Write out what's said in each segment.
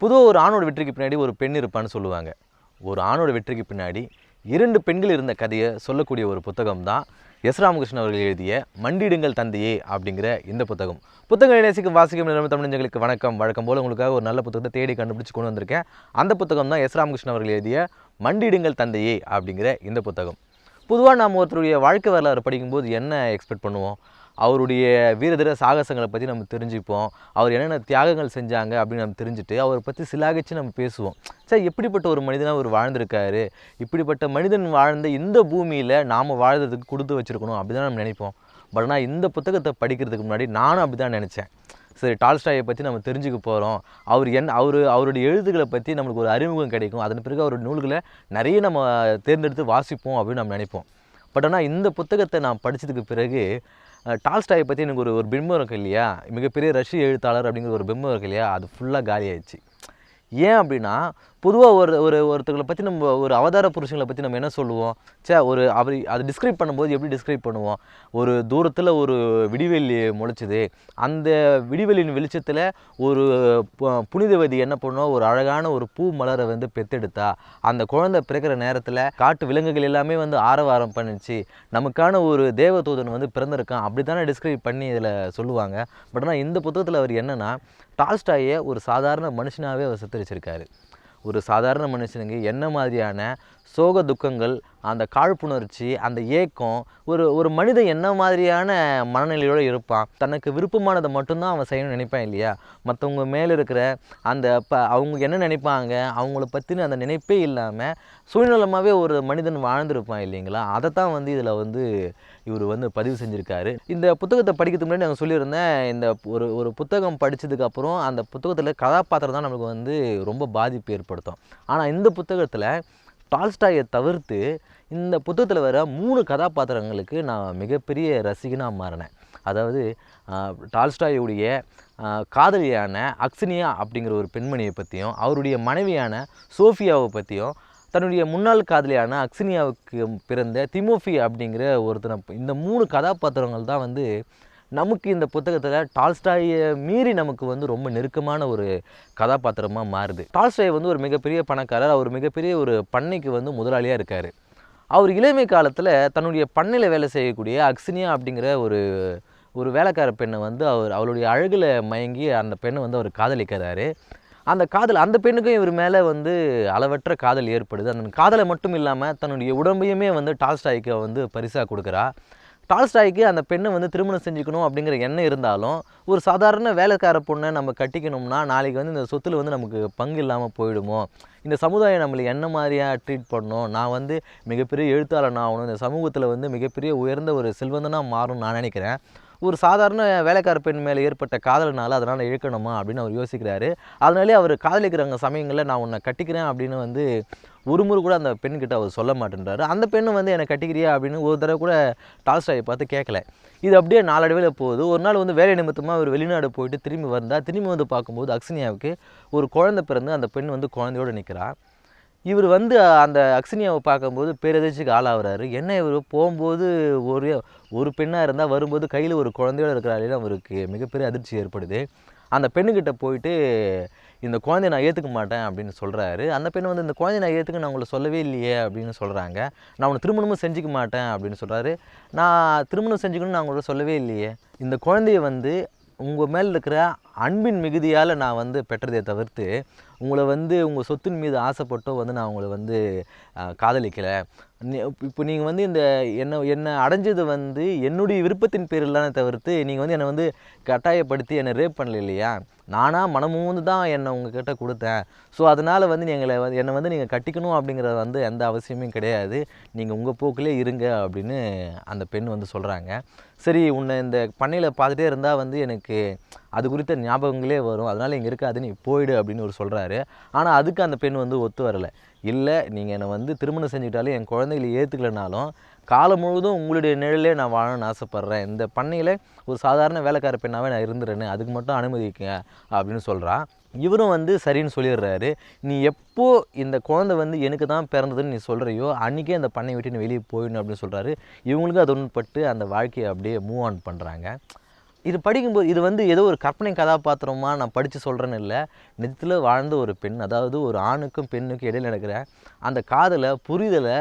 பொதுவாக ஒரு ஆணோட வெற்றிக்கு பின்னாடி ஒரு பெண் இருப்பான்னு சொல்லுவாங்க. ஒரு ஆணோட வெற்றிக்கு பின்னாடி இரண்டு பெண்கள் இருந்த கதையை சொல்லக்கூடிய ஒரு புத்தகம் தான் எஸ் ராமகிருஷ்ணன் அவர்கள் எழுதிய மண்டிடுங்கள் தந்தையே அப்படிங்கிற இந்த புத்தகம். புத்தகங்கள் நேசிக்கும் வாசிக்கும் நிலைமை தமிழஞ்சங்களுக்கு வணக்கம். வழக்கம் போல் உங்களுக்காக ஒரு நல்ல புத்தகத்தை தேடி கண்டுபிடிச்சு கொண்டு வந்திருக்கேன். அந்த புத்தகம் தான் எஸ் ராமகிருஷ்ணன் அவர்கள் எழுதிய மண்டிடுங்கள் தந்தையே அப்படிங்கிற இந்த புத்தகம். பொதுவாக நாம் ஒருத்தருடைய வாழ்க்கை வரலாறு படிக்கும்போது என்ன எக்ஸ்பெக்ட் பண்ணுவோம்? அவருடைய வீரதீர சாகசங்களை பற்றி நம்ம தெரிஞ்சுப்போம். அவர் என்னென்ன தியாகங்கள் செஞ்சாங்க அப்படின்னு நம்ம தெரிஞ்சுட்டு அவரை பற்றி சிலாகிச்சு நம்ம பேசுவோம். சார் எப்படிப்பட்ட ஒரு மனிதனாக அவர் வாழ்ந்திருக்காரு. இப்படிப்பட்ட மனிதன் வாழ்ந்த இந்த பூமியில் நாம் வாழ்கிறதுக்கு கொடுத்து வச்சுருக்கணும் அப்படி தான் நம்ம நினைப்போம். பட் ஆனால் இந்த புத்தகத்தை படிக்கிறதுக்கு முன்னாடி நானும் அப்படி தான் நினச்சேன். சரி டால்ஸ்டாயை பற்றி நம்ம தெரிஞ்சுக்க போகிறோம் அவர் என் அவர் அவருடைய எழுத்துக்களை பற்றி நம்மளுக்கு ஒரு அறிமுகம் கிடைக்கும். அதன் பிறகு அவருடைய நூல்களை நிறைய நம்ம தேர்ந்தெடுத்து வாசிப்போம் அப்படின்னு நம்ம நினைப்போம். பட் ஆனால் இந்த புத்தகத்தை நான் படித்ததுக்கு பிறகு டால்ஸ்டாயை பற்றி எனக்கு ஒரு ஒரு பிம்பம் இருக்கு இல்லையா? மிகப்பெரிய ரஷ்ய எழுத்தாளர் அப்படிங்கிற ஒரு பிம்பம் இருக்கு இல்லையா? அது ஃபுல்லாக காலியாயிடுச்சு. ஏன் அப்படின்னா பொதுவாக ஒரு ஒரு ஒருத்தங்களை பற்றி நம்ம ஒரு அவதார புருஷங்களை பற்றி நம்ம என்ன சொல்லுவோம்? சே ஒரு அவர் அதை டிஸ்கிரைப் பண்ணும்போது எப்படி டிஸ்கிரைப் பண்ணுவோம்? ஒரு தூரத்தில் ஒரு விடிவெளி முளைச்சிது. அந்த விடிவெளியின் வெளிச்சத்தில் ஒரு பு- புனிதவதி என்ன பண்ணுவோம் ஒரு அழகான ஒரு பூ மலரை வந்து பெத்தெடுத்தா. அந்த குழந்தை பிறக்கிற நேரத்தில் காட்டு விலங்குகள் எல்லாமே வந்து ஆரவாரம் பண்ணிச்சு. நமக்கான ஒரு தேவதூதன் வந்து பிறந்திருக்கான். அப்படி தானே டிஸ்கிரைப் பண்ணி இதில் சொல்லுவாங்க. பட் ஆனால் இந்த புத்தகத்தில் அவர் என்னென்னா டால்ஸ்டாயை ஒரு சாதாரண மனுஷனாகவே அவர் சித்தரிச்சிருக்காரு. ஒரு சாதாரண மனுஷனுக்கு என்ன மாதிரியான சோக துக்கங்கள் அந்த காழ்ப்புணர்ச்சி அந்த ஏக்கம் ஒரு ஒரு மனிதன் என்ன மாதிரியான மனநிலையோடு இருப்பான்? தனக்கு விருப்பமானதை மட்டும்தான் அவன் செய்யணும்னு நினைப்பான் இல்லையா? மற்றவங்க மேலே இருக்கிற அந்த ப அவங்க என்ன நினைப்பாங்க? அவங்கள பற்றின அந்த நினைப்பே இல்லாமல் சுயநலமாகவே ஒரு மனிதன் வாழ்ந்திருப்பான் இல்லைங்களா? அதை தான் வந்து இதில் வந்து இவர் வந்து பதிவு செஞ்சுருக்காரு. இந்த புத்தகத்தை படிக்கிறதுக்கு முன்னாடி நாங்கள் சொல்லியிருந்தேன் இந்த ஒரு ஒரு புத்தகம் படித்ததுக்கப்புறம் அந்த புத்தகத்தில் கதாபாத்திரம் தான் நமக்கு வந்து ரொம்ப பாதிப்பு ஏற்படுத்தும். ஆனால் இந்த புத்தகத்தில் டால்ஸ்டாயை தவிர்த்து இந்த புத்தகத்தில் வர மூணு கதாபாத்திரங்களுக்கு நான் மிகப்பெரிய ரசிகனாக மாறினேன். அதாவது டால்ஸ்டாயுடைய காதலியான அக்ஸினியா அப்படிங்கிற ஒரு பெண்மணியை பற்றியும் அவருடைய மனைவியான சோஃபியாவை பற்றியும் தன்னுடைய முன்னாள் காதலியான அக்ஸினியாவுக்கு பிறந்த திமோஃபி அப்படிங்கிற ஒருத்தனை இந்த மூணு கதாபாத்திரங்கள் தான் வந்து நமக்கு இந்த புத்தகத்தில் டால்ஸ்டாயை மீறி நமக்கு வந்து ரொம்ப நெருக்கமான ஒரு கதாபாத்திரமாக மாறுது. டால்ஸ்டாய் வந்து ஒரு மிகப்பெரிய பணக்காரர். அவர் மிகப்பெரிய ஒரு பண்ணைக்கு வந்து முதலாளியாக இருக்கார். அவர் இளமை காலத்தில் தன்னுடைய பண்ணையில் வேலை செய்யக்கூடிய அக்ஸினியா அப்படிங்கிற ஒரு ஒரு வேலைக்கார பெண்ணை வந்து அவர் அவளுடைய அழகில் மயங்கி அந்த பெண்ணை வந்து அவர் காதலிக்கிறாரு. அந்த காதல் அந்த பெண்ணுக்கும் இவர் மேலே வந்து அளவற்ற காதல் ஏற்படுது. அந்த காதலை மட்டும் இல்லாமல் தன்னுடைய உடம்பையுமே வந்து டால்ஸ்டாய்க்கு வந்து பரிசாக கொடுக்குறா. டால்ஸ்டாய்க்கு அந்த பெண்ணை வந்து திருமணம் செஞ்சுக்கணும் அப்படிங்கிற எண்ணம் இருந்தாலும் ஒரு சாதாரண வேலைக்கார பொண்ணை நம்ம கட்டிக்கணும்னா நாளைக்கு வந்து இந்த சொத்தில் வந்து நமக்கு பங்கு இல்லாமல் போயிடுமோ? இந்த சமுதாயம் நம்மளை என்ன மாதிரியாக ட்ரீட் பண்ணணும் நான் வந்து மிகப்பெரிய எழுத்தாளன் ஆகணும். இந்த சமூகத்தில் வந்து மிகப்பெரிய உயர்ந்த ஒரு செல்வந்தனாக மாறும் நான் நினைக்கிறேன். ஒரு சாதாரண வேலைக்கார பெண் மேலே ஏற்பட்ட காதலினால் அதனால் இழுக்கணுமா அப்படின்னு அவர் யோசிக்கிறாரு. அதனாலே அவர் காதலிக்கிறாங்க சமயங்களில் நான் உன்னை கட்டிக்கிறேன் அப்படின்னு வந்து ஒரு முறை கூட அந்த பெண்கிட்ட அவர் சொல்ல மாட்டேன்றாரு. அந்த பெண்ணு வந்து என்னை கட்டிக்கிறியா? அப்படின்னு ஒரு தடவை கூட டால்ஸ்டாயை பார்த்து கேட்கல. இது அப்படியே நாளடைவில் போகுது. ஒரு நாள் வந்து வேலை நிமித்தமாக அவர் வெளிநாடு போயிட்டு திரும்பி வந்தால் திரும்பி வந்து பார்க்கும்போது அக்ஸினியாவுக்கு ஒரு குழந்தை பிறந்து அந்த பெண் வந்து குழந்தையோடு நிற்கிறார் இவர் வந்து அந்த அக்ஸினியாவை பார்க்கும்போது பேரதிர்ச்சிக்கு ஆளாகிறாரு. என்ன இவர் போகும்போது ஒரு ஒரு பெண்ணாக இருந்தால் வரும்போது கையில் ஒரு குழந்தையோடு இருக்கிறாரு அவருக்கு மிகப்பெரிய அதிர்ச்சி ஏற்படுது. அந்த பெண்ணுக்கிட்ட போயிட்டு இந்த குழந்தைய நான் ஏற்றுக்க மாட்டேன் அப்படின்னு சொல்கிறாரு அந்த பெண் வந்து இந்த குழந்தைய நான் ஏற்றுக்க நான் உங்களை சொல்லவே இல்லையே அப்படின்னு சொல்கிறாங்க நான் உன்னை திருமணமும் செஞ்சுக்க மாட்டேன் அப்படின்னு சொல்கிறாரு நான் திருமணம் செஞ்சுக்கணும்னு நான் உங்கள்ட்ட சொல்லவே இல்லையே. இந்த குழந்தைய வந்து உங்கள் மேல் இருக்கிற அன்பின் மிகுதியால் நான் வந்து பெற்றதை தவிர்த்து உங்களை வந்து உங்கள் சொத்தின் மீது ஆசைப்பட்டோ வந்து நான் உங்களை வந்து காதலிக்கலை. இப்போ நீங்கள் வந்து இந்த என்னை என்னை அடைஞ்சது வந்து என்னுடைய விருப்பத்தின் பேரில்லான தவிர்த்து நீங்கள் வந்து என்னை வந்து கட்டாயப்படுத்தி என்னை ரேப் பண்ணல இல்லையா? நானாக மனமூந்து தான் என்னை உங்ககிட்ட கொடுத்தேன். ஸோ அதனால் வந்து எங்களை வந்து என்னை வந்து நீங்கள் கட்டிக்கணும் அப்படிங்கிறது வந்து எந்த அவசியமும் கிடையாது. நீங்கள் உங்கள் போக்கிலே இருங்க அப்படின்னு அந்த பெண் வந்து சொல்கிறாங்க சரி உன்னை இந்த பண்ணையில் பார்த்துட்டே இருந்தால் வந்து எனக்கு அது குறித்த ஞாபகங்களே வரும். அதனால் இங்கே இருக்காது நீ போயிடு அப்படின்னு ஒரு சொல்கிறாரு ஆனால் அதுக்கு அந்த பெண் வந்து ஒத்து வரலை. இல்லை நீங்கள் என்னை வந்து திருமணம் செஞ்சுக்கிட்டாலும் என் குழந்தைகளை ஏற்றுக்கலனாலும் காலம் முழுவதும் உங்களுடைய நிழலே நான் வாழணும்னு ஆசைப்பட்றேன். இந்த பண்ணையில் ஒரு சாதாரண வேலைக்கார பெண்ணாகவே நான் இருந்துறேன்னு அதுக்கு மட்டும் அனுமதிக்க அப்படின்னு சொல்கிறான் இவரும் வந்து சரின்னு சொல்லிடுறாரு. நீ எப்போ இந்த குழந்தை வந்து எனக்கு தான் பிறந்ததுன்னு நீ சொல்கிறையோ அன்றைக்கே அந்த பண்ணை விட்டு நீ வெளியே போயிடணும் அப்படின்னு சொல்கிறாரு இவங்களுக்கும் அது உண்பட்டு அந்த வாழ்க்கையை அப்படியே மூவ் ஆன் பண்ணுறாங்க இது படிக்கும்போது இது வந்து ஏதோ ஒரு கற்பனை கதாபாத்திரமாக நான் படித்து சொல்கிறேன்னு இல்லை. நிஜத்தில் வாழ்ந்த ஒரு பெண் அதாவது ஒரு ஆணுக்கும் பெண்ணுக்கும் இடையில் நடக்கிற அந்த காதலை புரிதலை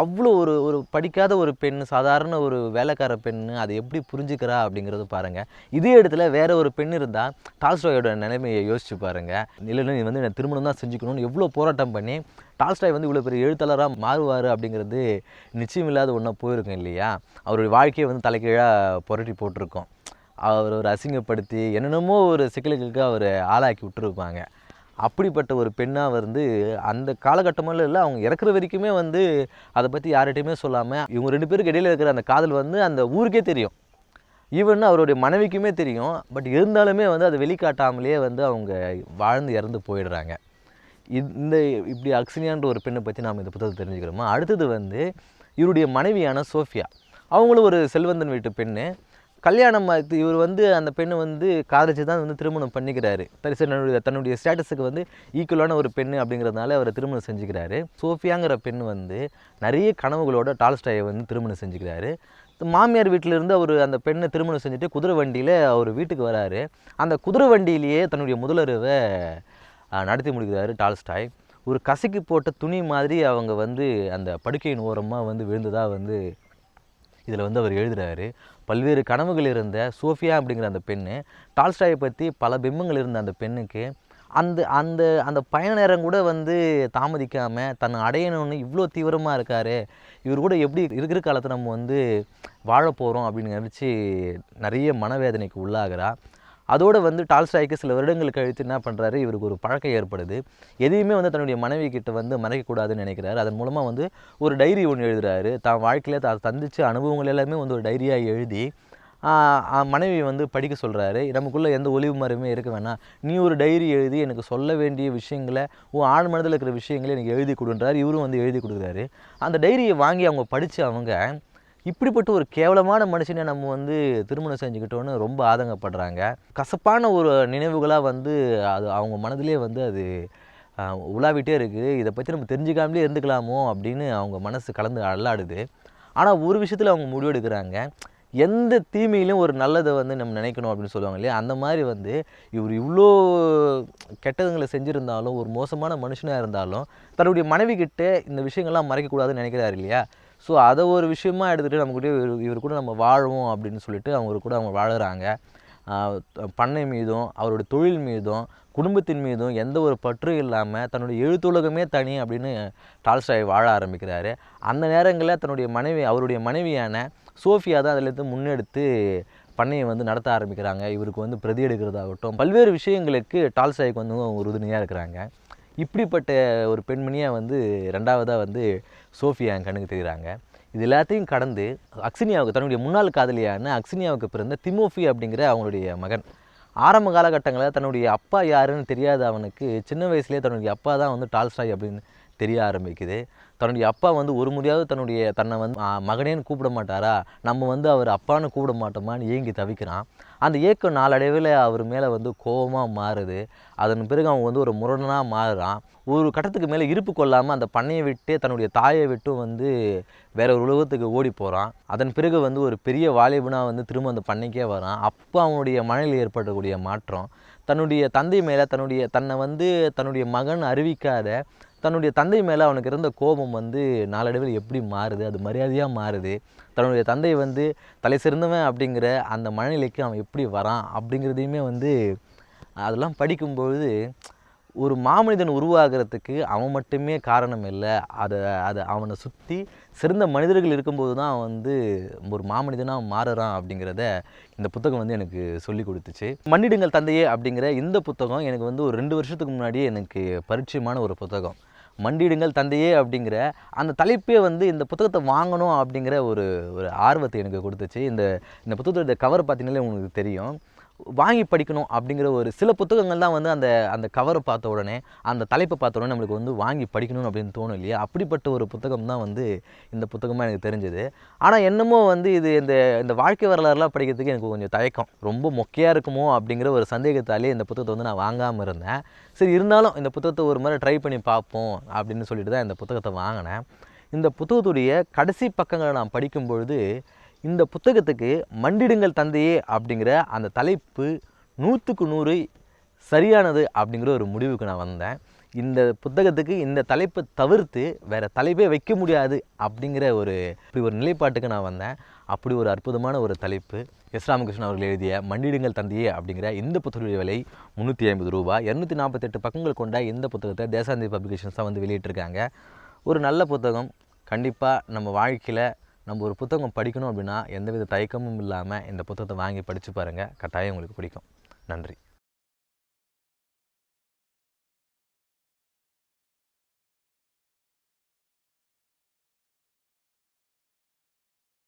அவ்வளோ ஒரு ஒரு படிக்காத ஒரு பெண் சாதாரண ஒரு வேலைக்கார பெண் அதை எப்படி புரிஞ்சுக்கிறா அப்படிங்கிறது பாருங்கள் இதே இடத்துல வேற ஒரு பெண் இருந்தால் டால்ஸ்டாயோட நிலைமையை யோசிச்சு பாருங்கள் இல்லைன்னா நீ வந்து நான் திருமணம் தான் செஞ்சுக்கணும்னு எவ்வளோ போராட்டம் பண்ணி டால்ஸ்டாய் வந்து இவ்வளோ பெரிய எழுத்தாளராக மாறுவார் அப்படிங்கிறது நிச்சயம் இல்லாத ஒன்றா போயிருக்கும் இல்லையா? அவருடைய வாழ்க்கையை வந்து தலைகீழாக புரட்டி போட்டிருக்கோம். அவர் ஒரு அசிங்கப்படுத்தி என்னென்னமோ ஒரு சிக்கல்களுக்கு அவர் ஆளாக்கி விட்டுருப்பாங்க. அப்படிப்பட்ட ஒரு பெண்ணாக வந்து அந்த காலகட்டமெல்லாம் இல்லை அவங்க இறக்குற வரைக்குமே வந்து அதை பற்றி யார்கிட்டையுமே சொல்லாமல் இவங்க ரெண்டு பேருக்கு இடையில இருக்கிற அந்த காதல் வந்து அந்த ஊருக்கே தெரியும். ஈவன் அவருடைய மனைவிக்குமே தெரியும். பட் இருந்தாலுமே வந்து அதை வெளிக்காட்டாமலேயே வந்து அவங்க வாழ்ந்து இறந்து போயிடுறாங்க. இந்த இப்படி அக்ஸினியான்ற ஒரு பெண்ணை பற்றி நாம் இந்த புத்தகத்தை தெரிஞ்சுக்கிறோமா? அடுத்தது வந்து இவருடைய மனைவியான சோஃபியா. அவங்களும் ஒரு செல்வந்தன் வீட்டு பெண்ணு. கல்யாணம் இவர் வந்து அந்த பெண்ணை வந்து காதலிச்சு தான் வந்து திருமணம் பண்ணிக்கிறாரு. தரிசு தன்னுடைய தன்னுடைய ஸ்டேட்டஸுக்கு வந்து ஈக்குவலான ஒரு பெண் அப்படிங்கிறதுனால அவர் திருமணம் செஞ்சுக்கிறாரு. சோஃபியாங்கிற பெண் வந்து நிறைய கனவுகளோட டால்ஸ்டாயை வந்து திருமணம் செஞ்சுக்கிறாரு. மாமியார் வீட்டிலேருந்து அவர் அந்த பெண்ணை திருமணம் செஞ்சுட்டு குதிரை வண்டியில் அவர் வீட்டுக்கு வராரு. அந்த குதிரை வண்டியிலேயே தன்னுடைய முதலருவை நடத்தி முடிக்கிறாரு டால்ஸ்டாய். ஒரு கசக்கி போட்ட துணி மாதிரி அவங்க வந்து அந்த படுக்கையின் ஓரமாக வந்து விழுந்ததாக வந்து இதில் வந்து அவர் எழுதுகிறாரு பல்வேறு கனவுகள் இருந்த சோஃபியா அப்படிங்கிற அந்த பெண்ணு டால்ஸ்டாயை பற்றி பல பிம்பங்கள் இருந்த அந்த பெண்ணுக்கு அந்த அந்த அந்த பயண நேரம் கூட வந்து தாமதிக்காமல் தன்னை அடையணும்னு இவ்வளோ தீவிரமாக இருக்காரு. இவர் கூட எப்படி இருக்கிற காலத்தை நம்ம வந்து வாழ போகிறோம் அப்படின்னு நினச்சி நிறைய மனவேதனைக்கு உள்ளாகிறா. அதோட வந்து டால்ஸ்டாய்க்கு சில வருடங்கள் கழித்து என்ன பண்ணுறாரு இவருக்கு ஒரு பழக்கம் ஏற்படுது. எதையுமே வந்து தன்னுடைய மனைவி கிட்ட வந்து மறைக்கக்கூடாதுன்னு நினைக்கிறாரு. அதன் மூலமாக வந்து ஒரு டைரி ஒன்று எழுதுறாரு. தான் வாழ்க்கையில் தான் தந்திச்ச அனுபவங்கள் எல்லாமே வந்து ஒரு டைரியாக எழுதி மனைவி வந்து படிக்க சொல்கிறாரு நமக்குள்ளே எந்த ஒளிவு மறையுமே இருக்க வேணாம். நீ ஒரு டைரி எழுதி எனக்கு சொல்ல வேண்டிய விஷயங்களை உன் ஆள் மனதில் இருக்கிற விஷயங்களை எனக்கு எழுதி கொடுன்றார் இவரும் வந்து எழுதி கொடுக்குறாரு. அந்த டைரியை வாங்கி அவங்க படித்து அவங்க இப்படிப்பட்ட ஒரு கேவலமான மனுஷனை நம்ம வந்து திருமணம் செஞ்சுக்கிட்டோன்னு ரொம்ப ஆதங்கப்படுறாங்க. கசப்பான ஒரு நினைவுகளாக வந்து அது அவங்க மனதிலே வந்து அது உலாவிட்டே இருக்குது. இதை பற்றி நம்ம தெரிஞ்சுக்காமலே இருந்துக்கலாமோ அப்படின்னு அவங்க மனசு கலந்து அல்லாடுது. ஆனால் ஒரு விஷயத்தில் அவங்க முடிவெடுக்கிறாங்க. எந்த தீமையிலும் ஒரு நல்லதை வந்து நம்ம நினைக்கணும் அப்படின்னு சொல்லுவாங்க இல்லையா? அந்த மாதிரி வந்து இவர் இவ்வளோ கெட்டதுங்களை செஞ்சுருந்தாலும் ஒரு மோசமான மனுஷனாக இருந்தாலும் தன்னுடைய மனைவி கிட்ட இந்த விஷயங்கள்லாம் மறைக்கக்கூடாதுன்னு நினைக்கிறாரு இல்லையா? ஸோ அதை ஒரு விஷயமா எடுத்துகிட்டு நம்ம கூட இவர் இவர் கூட நம்ம வாழ்வோம் அப்படின்னு சொல்லிட்டு அவங்க கூட அவங்க வாழுறாங்க. பண்ணை மீதும் அவருடைய தொழில் மீதும் குடும்பத்தின் மீதும் எந்த ஒரு பற்றும் இல்லாமல் தன்னுடைய எழுத்துலகமே தனி அப்படின்னு டால்ஸ்டாய் வாழ ஆரம்பிக்கிறாரு. அந்த நேரங்களில் தன்னுடைய மனைவி அவருடைய மனைவியான சோஃபியா தான் அதிலேருந்து முன்னெடுத்து பண்ணையை வந்து நடத்த ஆரம்பிக்கிறாங்க. இவருக்கு வந்து பிரதி எடுக்கிறதாகட்டும் பல்வேறு விஷயங்களுக்கு டால்ஸ்டாய்க்கு வந்து உறுதுணையாக இருக்கிறாங்க. இப்படிப்பட்ட ஒரு பெண்மணியாக வந்து ரெண்டாவதாக வந்து சோஃபியா என் கண்ணுக்கு தெரிகிறாங்க இது எல்லாத்தையும் கடந்து அக்ஸினியாவுக்கு தன்னுடைய முன்னாள் காதலியான அக்ஸினியாவுக்கு பிறந்த திமோஃபி அப்படிங்கிற அவங்களுடைய மகன். ஆரம்ப காலகட்டங்களில் தன்னுடைய அப்பா யாருன்னு தெரியாத அவனுக்கு சின்ன வயசுலேயே தன்னுடைய அப்பா தான் வந்து டால்ஸ்டாய் அப்படின்னு தெரிய ஆரம்பிக்குது. தன்னுடைய அப்பா வந்து ஒரு முறையாவது தன்னுடைய தன்னை வந்து மகனேன்னு கூப்பிட மாட்டாரா? நம்ம வந்து அவர் அப்பான்னு கூப்பிட மாட்டோமான்னு ஏங்கி தவிக்கிறான். அந்த ஏக்கம் நாளடைவில் அவர் மேலே வந்து கோபமாக மாறுது. அதன் பிறகு அவன் வந்து ஒரு முரணனாக மாறுறான். ஒரு கட்டத்துக்கு மேலே இருப்பு கொள்ளாமல் அந்த பண்ணையை விட்டு தன்னுடைய தாயை விட்டும் வந்து வேற ஒரு உலகத்துக்கு ஓடி போகிறான் அதன் பிறகு வந்து ஒரு பெரிய வாலிபனாக வந்து திரும்ப அந்த பண்ணைக்கே வரான். அப்போ அவனுடைய மனநிலை ஏற்படக்கூடிய மாற்றம். தன்னுடைய தந்தை மேலே தன்னுடைய தன்னை வந்து தன்னுடைய மகன் அறிவிக்காத தன்னுடைய தந்தை மேலே அவனுக்கு இருந்த கோபம் வந்து நாளடைவில் எப்படி மாறுது? அது மரியாதையாக மாறுது? தன்னுடைய தந்தை வந்து தலை சிறந்தவன் அப்படிங்கிற அந்த மனநிலைக்கு அவன் எப்படி வரான் அப்படிங்கிறதையுமே வந்து அதெல்லாம் படிக்கும்பொழுது ஒரு மாமனிதன் உருவாகிறதுக்கு அவன் மட்டுமே காரணம் இல்லை. அதை அதை அவனை சுற்றி சிறந்த மனிதர்கள் இருக்கும்போது தான் வந்து ஒரு மாமனிதனாக மாறுறான் அப்படிங்கிறத இந்த புத்தகம் வந்து எனக்கு சொல்லி கொடுத்துச்சு. மன்னிடுங்கள் தந்தையே அப்படிங்கிற இந்த புத்தகம் எனக்கு வந்து ஒரு ரெண்டு வருஷத்துக்கு முன்னாடியே எனக்கு பரிச்சயமான ஒரு புத்தகம். மண்டிடுங்கள் தந்தையே அப்படிங்கிற அந்த தலைப்பே வந்து இந்த புத்தகத்தை வாங்கணும் அப்படிங்கிற ஒரு ஒரு ஆர்வத்தை எனக்கு கொடுத்துச்சு. இந்த இந்த புத்தகத்தோட கவர் பார்த்தீங்கன்னாலே உங்களுக்கு தெரியும். வாங்கி படிக்கணும் அப்படிங்கிற ஒரு சில புத்தகங்கள் தான் வந்து அந்த அந்த கவரை பார்த்த உடனே அந்த தலைப்பை பார்த்த உடனே நம்மளுக்கு வந்து வாங்கி படிக்கணும் அப்படின்னு தோணும் இல்லையா? அப்படிப்பட்ட ஒரு புத்தகம் தான் வந்து இந்த புத்தகமாக எனக்கு தெரிஞ்சது. ஆனால் என்னமோ வந்து இது இந்த இந்த வாழ்க்கை வரலாறுலாம் படிக்கிறதுக்கு எனக்கு கொஞ்சம் தயக்கம். ரொம்ப மொக்கையாக இருக்குமோ அப்படிங்கிற ஒரு சந்தேகத்தாலே இந்த புத்தகத்தை வந்து நான் வாங்காமல் இருந்தேன். சரி இருந்தாலும் இந்த புத்தகத்தை ஒரு முறை ட்ரை பண்ணி பார்ப்போம் அப்படின்னு சொல்லிட்டு தான் இந்த புத்தகத்தை வாங்கினேன். இந்த புத்தகத்துடைய கடைசி பக்கங்களை நான் படிக்கும் பொழுது இந்த புத்தகத்துக்கு மண்டிடுங்கள் தந்தையே அப்படிங்கிற அந்த தலைப்பு நூற்றுக்கு நூறு சரியானது அப்படிங்கிற ஒரு முடிவுக்கு நான் வந்தேன். இந்த புத்தகத்துக்கு இந்த தலைப்பை தவிர்த்து வேறு தலைப்பே வைக்க முடியாது அப்படிங்கிற ஒரு இப்படி ஒரு நிலைப்பாட்டுக்கு நான் வந்தேன். அப்படி ஒரு அற்புதமான ஒரு தலைப்பு. எஸ் ராமகிருஷ்ணன் அவர்கள் எழுதிய மண்டிடுங்கள் தந்தையே அப்படிங்கிற இந்த புத்தகத்துடைய விலை முந்நூற்றி ஐம்பது ரூபாய் இரநூத்தி நாற்பத்தெட்டு பக்கங்கள் கொண்ட இந்த புத்தகத்தை தேசாந்தி பப்ளிகேஷன்ஸ் தான் வந்து வெளியிட்டிருக்காங்க. ஒரு நல்ல புத்தகம். கண்டிப்பாக நம்ம வாழ்க்கையில் நம்ம ஒரு புத்தகம் படிக்கணும் அப்படின்னா எந்தவித தயக்கமும் இல்லாமல் இந்த புத்தகத்தை வாங்கி படித்து பாருங்கள் கட்டாயம் உங்களுக்கு பிடிக்கும். நன்றி.